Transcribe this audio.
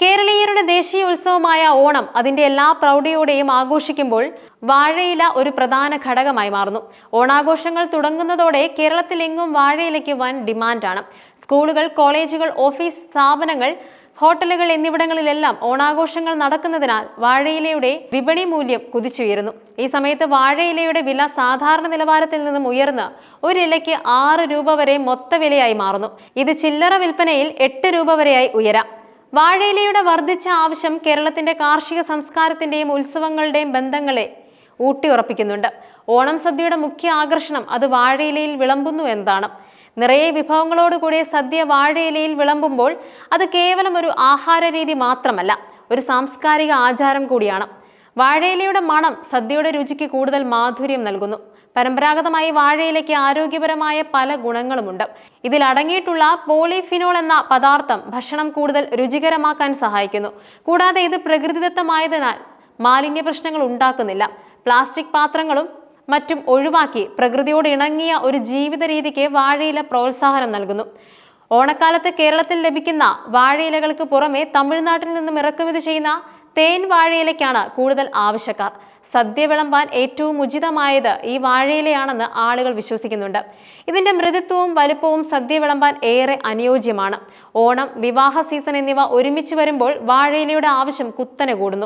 കേരളീയരുടെ ദേശീയ ഉത്സവമായ ഓണം അതിന്റെ എല്ലാ പ്രൗഢിയോടെയും ആഘോഷിക്കുമ്പോൾ വാഴയില ഒരു പ്രധാന ഘടകമായി മാറുന്നു. ഓണാഘോഷങ്ങൾ തുടങ്ങുന്നതോടെ കേരളത്തിലെങ്ങും വാഴയിലയ്ക്ക് വൻ ഡിമാൻഡാണ്. സ്കൂളുകൾ കോളേജുകൾ ഓഫീസ് സ്ഥാപനങ്ങൾ ഹോട്ടലുകൾ എന്നിവിടങ്ങളിലെല്ലാം ഓണാഘോഷങ്ങൾ നടക്കുന്നതിനാൽ വാഴയിലയുടെ വിപണി മൂല്യം കുതിച്ചുയരുന്നു. ഈ സമയത്ത് വാഴയിലയുടെ വില സാധാരണ നിലവാരത്തിൽ നിന്നും ഉയർന്ന് ഒരു ഇലയ്ക്ക് ആറ് രൂപ വരെ മൊത്ത വിലയായി മാറുന്നു. ഇത് ചില്ലറ വിൽപ്പനയിൽ എട്ട് രൂപ വരെയായി ഉയരാം. വാഴയിലയുടെ വർദ്ധിച്ച ആവശ്യം കേരളത്തിന്റെ കാർഷിക സംസ്കാരത്തിന്റെയും ഉത്സവങ്ങളുടെയും ബന്ധങ്ങളെ ഊട്ടിയുറപ്പിക്കുന്നുണ്ട്. ഓണം സദ്യയുടെ മുഖ്യ ആകർഷണം അത് വാഴയിലയിൽ വിളമ്പുന്നു എന്നതാണ്. നിറയെ വിഭവങ്ങളോടുകൂടിയ സദ്യ വാഴയിലയിൽ വിളമ്പുമ്പോൾ അത് കേവലം ഒരു ആഹാര രീതി മാത്രമല്ല ഒരു സാംസ്കാരിക ആചാരം കൂടിയാണ്. വാഴയിലയുടെ മണം സദ്യയുടെ രുചിക്ക് കൂടുതൽ മാധുര്യം നൽകുന്നു. പരമ്പരാഗതമായി വാഴയിലയ്ക്ക് ആരോഗ്യപരമായ പല ഗുണങ്ങളുമുണ്ട്. ഇതിൽ അടങ്ങിയിട്ടുള്ള പോളിഫിനോൾ എന്ന പദാർത്ഥം ഭക്ഷണം കൂടുതൽ രുചികരമാക്കാൻ സഹായിക്കുന്നു. കൂടാതെ ഇത് പ്രകൃതിദത്തമായതിനാൽ മാലിന്യ പ്രശ്നങ്ങൾ ഉണ്ടാക്കുന്നില്ല. പ്ലാസ്റ്റിക് പാത്രങ്ങളും മറ്റും ഒഴിവാക്കി പ്രകൃതിയോട് ഇണങ്ങിയ ഒരു ജീവിത രീതിക്ക് വാഴയില പ്രോത്സാഹനം നൽകുന്നു. ഓണക്കാലത്ത് കേരളത്തിൽ ലഭിക്കുന്ന വാഴയിലകൾക്ക് പുറമെ തമിഴ്നാട്ടിൽ നിന്നും ഇറക്കുമതി ചെയ്യുന്ന തേൻ വാഴയിലയ്ക്കാണ് കൂടുതൽ ആവശ്യക്കാർ. സദ്യ വിളമ്പാൻ ഏറ്റവും ഉചിതമായത് ഈ വാഴയിലയാണെന്ന് ആളുകൾ വിശ്വസിക്കുന്നുണ്ട്. ഇതിന്റെ മൃദുത്വവും വലുപ്പവും സദ്യ വിളമ്പാൻ ഏറെ അനുയോജ്യമാണ്. ഓണം വിവാഹ സീസൺ എന്നിവ ഒരുമിച്ച് വരുമ്പോൾ വാഴയിലയുടെ ആവശ്യം കുത്തനെ കൂടുന്നു.